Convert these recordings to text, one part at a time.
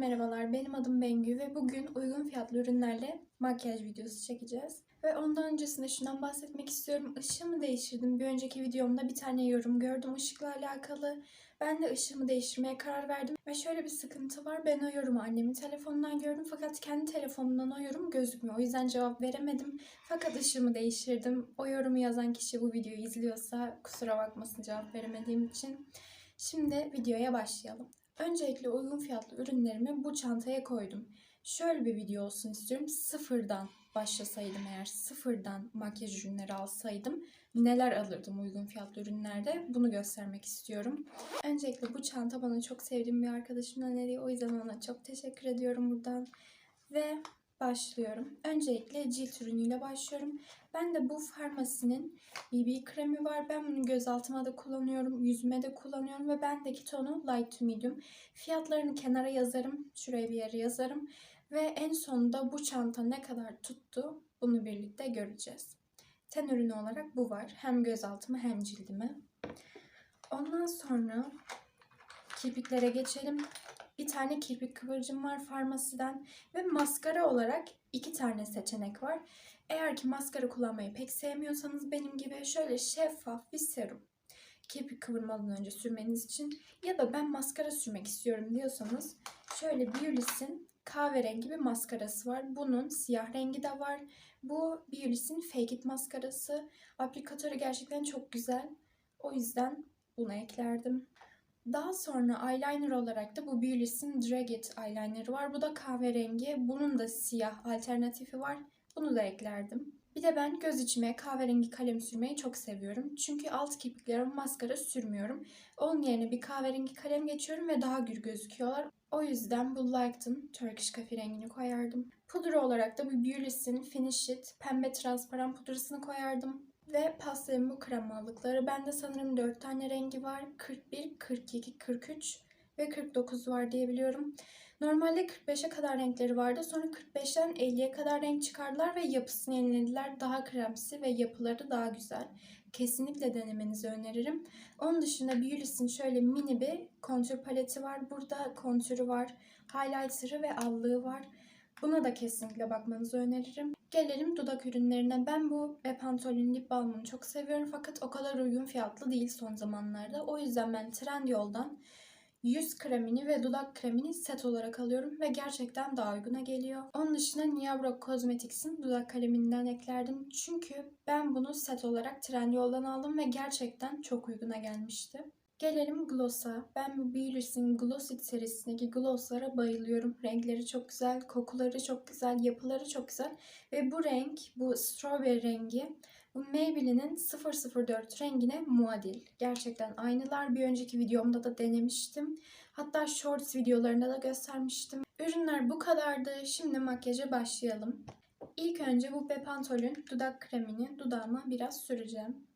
merhabalar. Benim adım Bengü ve bugün uygun fiyatlı ürünlerle makyaj videosu çekeceğiz. Ve ondan öncesinde şundan bahsetmek istiyorum. Işığımı değiştirdim. Bir önceki videomda bir tane yorum gördüm ışıkla alakalı. Ben de ışığımı değiştirmeye karar verdim. Ve şöyle bir sıkıntı var. Ben o yorumu annemin telefonundan gördüm. Fakat kendi telefonumdan o yorum gözükmüyor. O yüzden cevap veremedim. Fakat ışığımı değiştirdim. O yorumu yazan kişi bu videoyu izliyorsa kusura bakmasın cevap veremediğim için. Şimdi videoya başlayalım. Öncelikle uygun fiyatlı ürünlerimi bu çantaya koydum. Şöyle bir video olsun istiyorum. Sıfırdan başlasaydım eğer sıfırdan makyaj ürünleri alsaydım neler alırdım uygun fiyatlı ürünlerde bunu göstermek istiyorum. Öncelikle bu çanta bana çok sevdiğim bir arkadaşımdan hediye. O yüzden ona çok teşekkür ediyorum buradan. Ve başlıyorum. Öncelikle cilt ürünüyle başlıyorum. Ben de bu farmasinin BB kremi var. Ben bunu gözaltıma da kullanıyorum, yüzüme de kullanıyorum ve bendeki tonu light to medium. Fiyatlarını kenara yazarım, şuraya bir yere yazarım ve en sonunda bu çanta ne kadar tuttu bunu birlikte göreceğiz. Ten ürünü olarak bu var. Hem gözaltıma hem cildime. Ondan sonra kirpiklere geçelim. Bir tane kirpik kıvırcım var farmasiden ve maskara olarak iki tane seçenek var. Eğer ki maskara kullanmayı pek sevmiyorsanız benim gibi şöyle şeffaf bir serum kirpik kıvırmadan önce sürmeniz için ya da ben maskara sürmek istiyorum diyorsanız şöyle Biolis'in kahverengi bir maskarası var. Bunun siyah rengi de var. Bu Biolis'in Fake It maskarası. Aplikatörü gerçekten çok güzel. O yüzden bunu eklerdim. Daha sonra eyeliner olarak da bu Biolis'in Drag It var. Bu da kahverengi. Bunun da siyah alternatifi var. Bunu da eklerdim. Bir de ben göz içime kahverengi kalem sürmeyi çok seviyorum. Çünkü alt kirpiklerime maskara sürmüyorum. Onun yerine bir kahverengi kalem geçiyorum ve daha gür gözüküyorlar. O yüzden bu Liked'ın Turkish Coffee rengini koyardım. Pudra olarak da bu Beulis'in Finish It pembe transparan pudrasını koyardım. Ve pastelin bu kremalıkları. Bende sanırım 4 tane rengi var. 41, 42, 43 ve 49 var diye biliyorum. Normalde 45'e kadar renkleri vardı. Sonra 45'ten 50'ye kadar renk çıkardılar ve yapısını yenilediler. Daha kremsi ve yapıları daha güzel. Kesinlikle denemenizi öneririm. Onun dışında Beulis'in şöyle mini bir kontür paleti var. Burada kontürü var, highlighter'ı ve allığı var. Buna da kesinlikle bakmanızı öneririm. Gelelim dudak ürünlerine. Ben bu Bepantolin lip balmını çok seviyorum fakat o kadar uygun fiyatlı değil son zamanlarda. O yüzden ben Trendyol'dan yüz kremini ve dudak kremini set olarak alıyorum ve gerçekten daha uyguna geliyor. Onun dışında Niabra Cosmetics'in dudak kaleminden eklerdim. Çünkü ben bunu set olarak Trendyol'dan aldım ve gerçekten çok uyguna gelmişti. Gelelim gloss'a. Ben bu Beulis'in Gloss It serisindeki glosslara bayılıyorum. Renkleri çok güzel, kokuları çok güzel, yapıları çok güzel. Ve bu renk, bu strawberry rengi bu Maybelline'in 004 rengine muadil. Gerçekten aynılar. Bir önceki videomda da denemiştim. Hatta shorts videolarında da göstermiştim. Ürünler bu kadardı. Şimdi makyaja başlayalım. İlk önce bu Bepantol'ün dudak kremini dudağıma biraz süreceğim.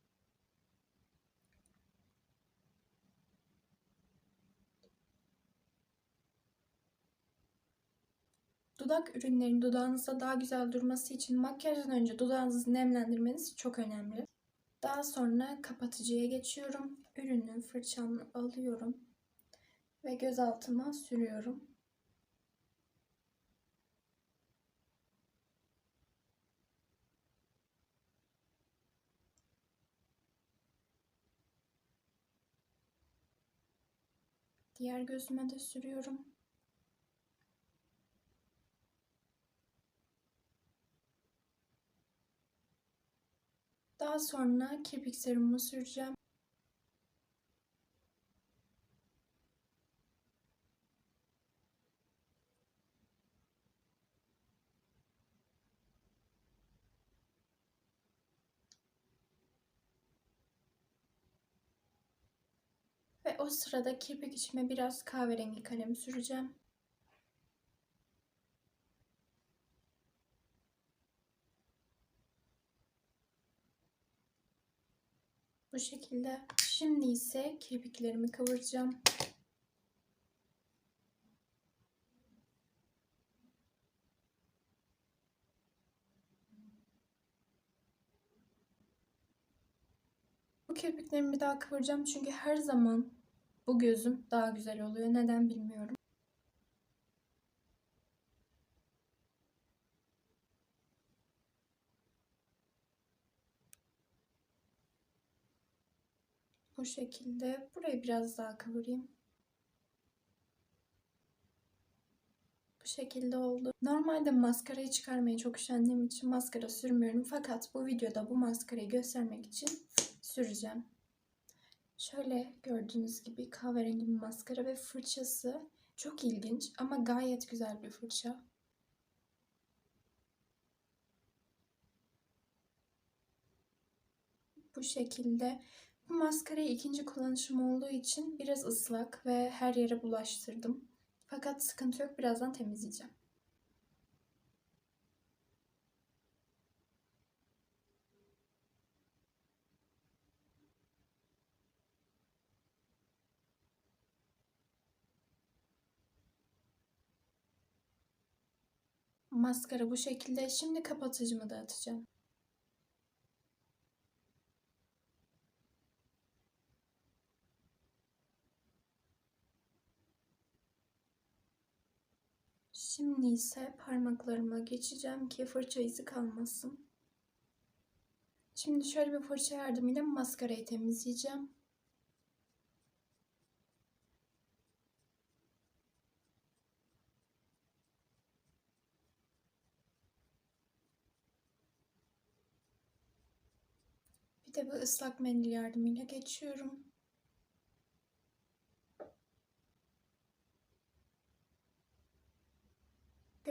Dudak ürünlerinin dudağınızda daha güzel durması için makyajdan önce dudağınızı nemlendirmeniz çok önemli. Daha sonra kapatıcıya geçiyorum. Ürünü fırçamla alıyorum ve göz altıma sürüyorum. Diğer gözüme de sürüyorum. Daha sonra kirpik serumumu süreceğim. Ve o sırada kirpik içime biraz kahverengi kalem süreceğim. Bu şekilde. Şimdi ise kirpiklerimi kıvıracağım. Bu kirpiklerimi daha kıvıracağım çünkü her zaman bu gözüm daha güzel oluyor. Neden bilmiyorum. Bu şekilde. Burayı biraz daha kıvırayım. Bu şekilde oldu. Normalde maskarayı çıkarmayı çok üşendiğim için maskara sürmüyorum. Fakat bu videoda bu maskarayı göstermek için süreceğim. Şöyle gördüğünüz gibi kahverengi bir maskara ve fırçası çok ilginç ama gayet güzel bir fırça. Bu şekilde. Bu maskarayı ikinci kullanışım olduğu için biraz ıslak ve her yere bulaştırdım. Fakat sıkıntı yok. Birazdan temizleyeceğim. Maskara bu şekilde. Şimdi kapatıcımı da Şimdi ise parmaklarıma geçeceğim ki fırça izi kalmasın. Şimdi şöyle bir fırça yardımıyla maskarayı temizleyeceğim. Bir de bu ıslak mendil yardımıyla geçiyorum.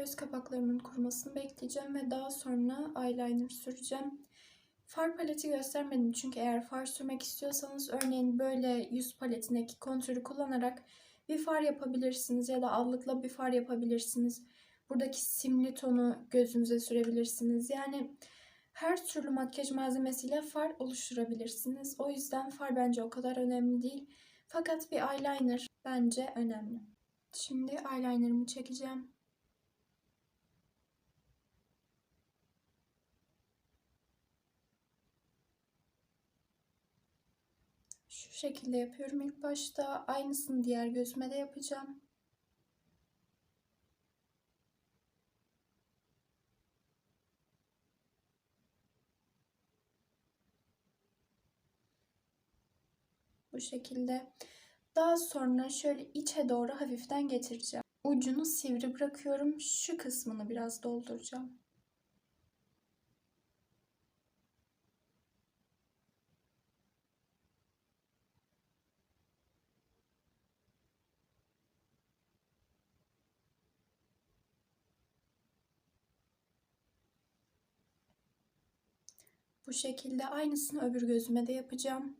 Göz kapaklarımın kurumasını bekleyeceğim ve daha sonra eyeliner süreceğim. Far paleti göstermedim çünkü eğer far sürmek istiyorsanız örneğin böyle yüz paletindeki kontürü kullanarak bir far yapabilirsiniz ya da allıkla bir far yapabilirsiniz. Buradaki simli tonu gözünüze sürebilirsiniz. Yani her türlü makyaj malzemesiyle far oluşturabilirsiniz. O yüzden far bence o kadar önemli değil. Fakat bir eyeliner bence önemli. Şimdi eyelinerımı çekeceğim. Şu şekilde yapıyorum ilk başta. Aynısını diğer gözüme de yapacağım. Bu şekilde. Daha sonra şöyle içe doğru hafiften getireceğim. Ucunu sivri bırakıyorum. Şu kısmını biraz dolduracağım. Bu şekilde aynısını öbür gözüme de yapacağım.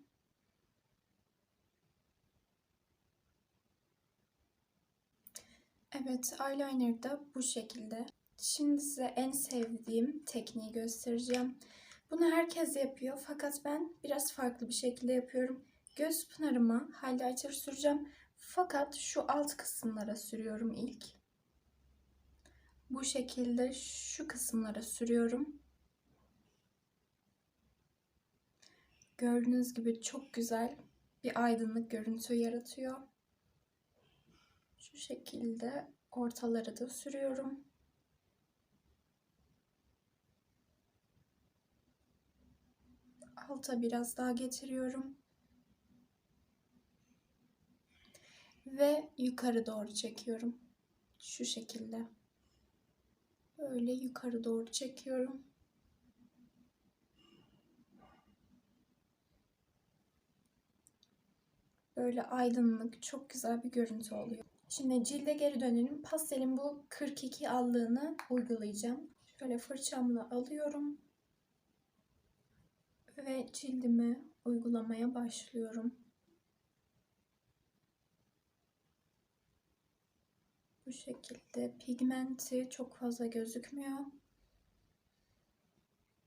Evet, eyeliner da bu şekilde. Şimdi size en sevdiğim tekniği göstereceğim. Bunu herkes yapıyor fakat ben biraz farklı bir şekilde yapıyorum. Göz pınarıma highlighter süreceğim. Fakat şu alt kısımlara sürüyorum ilk. Bu şekilde şu kısımlara sürüyorum. Gördüğünüz gibi çok güzel bir aydınlık görüntü yaratıyor. Şu şekilde ortaları da sürüyorum. Alta biraz daha getiriyorum. Ve yukarı doğru çekiyorum. Şu şekilde. Böyle yukarı doğru çekiyorum. Böyle aydınlık, çok güzel bir görüntü oluyor. Şimdi cilde geri dönelim. Pastelin bu 42 allığını uygulayacağım. Şöyle fırçamla alıyorum. Ve cildime uygulamaya başlıyorum. Bu şekilde pigmenti çok fazla gözükmüyor.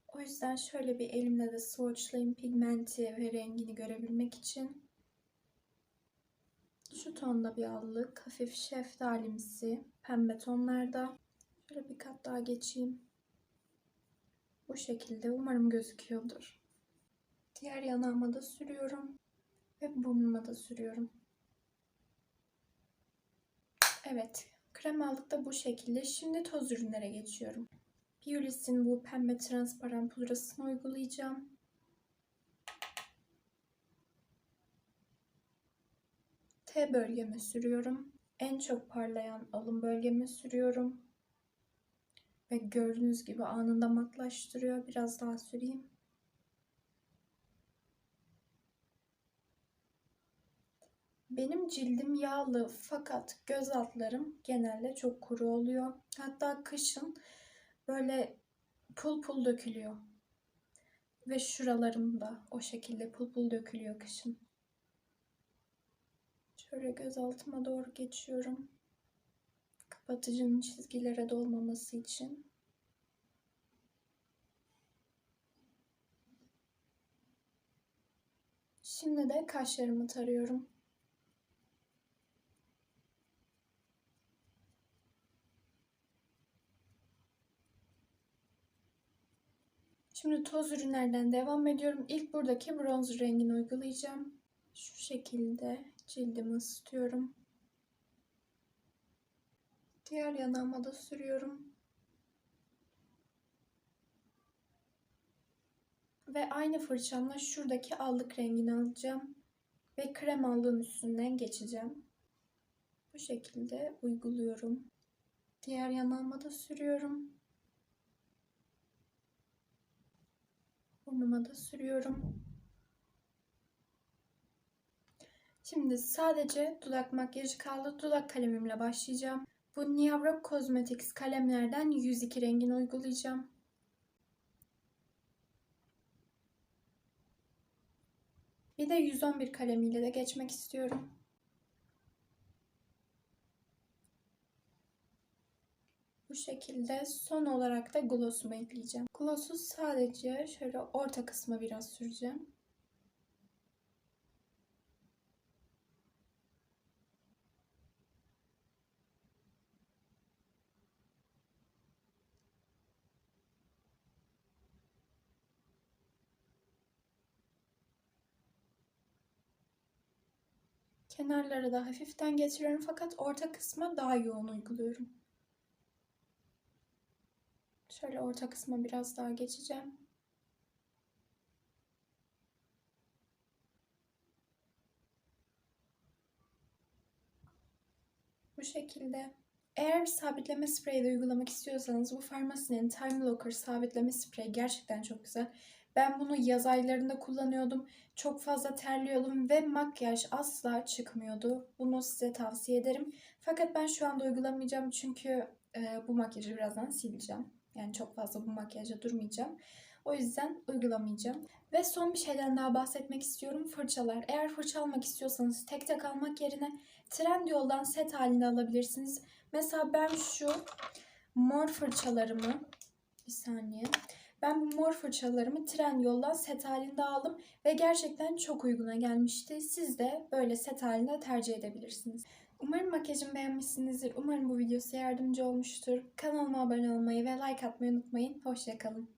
O yüzden şöyle bir elimle de swatchlayayım pigmenti ve rengini görebilmek için. Şu tonda bir allık. Hafif şeftalimsi. Pembe tonlarda. Şöyle bir kat daha geçeyim. Bu şekilde. Umarım gözüküyordur. Diğer yanağıma da sürüyorum. Ve burnuma da sürüyorum. Evet. Krem aldık da bu şekilde. Şimdi toz ürünlere geçiyorum. Biolis'in bu pembe transparan pudrasını uygulayacağım. T bölgeme sürüyorum. En çok parlayan alın bölgeme sürüyorum. Ve gördüğünüz gibi anında matlaştırıyor. Biraz daha süreyim. Benim cildim yağlı fakat göz altlarım genelde çok kuru oluyor. Hatta kışın böyle pul pul dökülüyor. Ve şuralarım da o şekilde pul pul dökülüyor kışın. Şöyle göz altıma doğru geçiyorum. Kapatıcının çizgilere dolmaması için. Şimdi de kaşlarımı tarıyorum. Şimdi toz ürünlerden devam ediyorum. İlk buradaki bronz rengini uygulayacağım. Şu şekilde cildimi ısıtıyorum. Diğer yanağıma da sürüyorum. Ve aynı fırçamla şuradaki allık rengini alacağım. Ve krem allığın üstünden geçeceğim. Bu şekilde uyguluyorum. Diğer yanağıma da sürüyorum. Burnuma da sürüyorum. Şimdi sadece dudak makyajı kaldı. Dudak kalemimle başlayacağım. Bu Niavra Cosmetics kalemlerden 102 rengini uygulayacağım. Bir de 111 kalemiyle de geçmek istiyorum. Bu şekilde son olarak da glossumu ekleyeceğim. Gloss'u sadece şöyle orta kısma biraz süreceğim. Kenarlara da hafiften getiriyorum fakat orta kısma daha yoğun uyguluyorum. Şöyle orta kısma biraz daha geçeceğim. Bu şekilde. Eğer sabitleme spreyi de uygulamak istiyorsanız bu Farmasi'nin Time Locker sabitleme spreyi gerçekten çok güzel. Ben bunu yaz aylarında kullanıyordum. Çok fazla terliyordum ve makyaj asla çıkmıyordu. Bunu size tavsiye ederim. Fakat ben şu anda uygulamayacağım çünkü e, bu makyajı birazdan sileceğim. Yani çok fazla bu makyaja durmayacağım. O yüzden uygulamayacağım. Ve son bir şeyden daha bahsetmek istiyorum. Fırçalar. Eğer fırça almak istiyorsanız tek tek almak yerine Trendyol'dan set halinde alabilirsiniz. Mesela ben şu mor fırçalarımı bir saniye. Ben bu mor fırçalarımı Trendyol'dan set halinde aldım ve gerçekten çok uyguna gelmişti. Siz de böyle set halinde tercih edebilirsiniz. Umarım makyajımı beğenmişsinizdir. Umarım bu video size yardımcı olmuştur. Kanalıma abone olmayı ve like atmayı unutmayın. Hoşçakalın.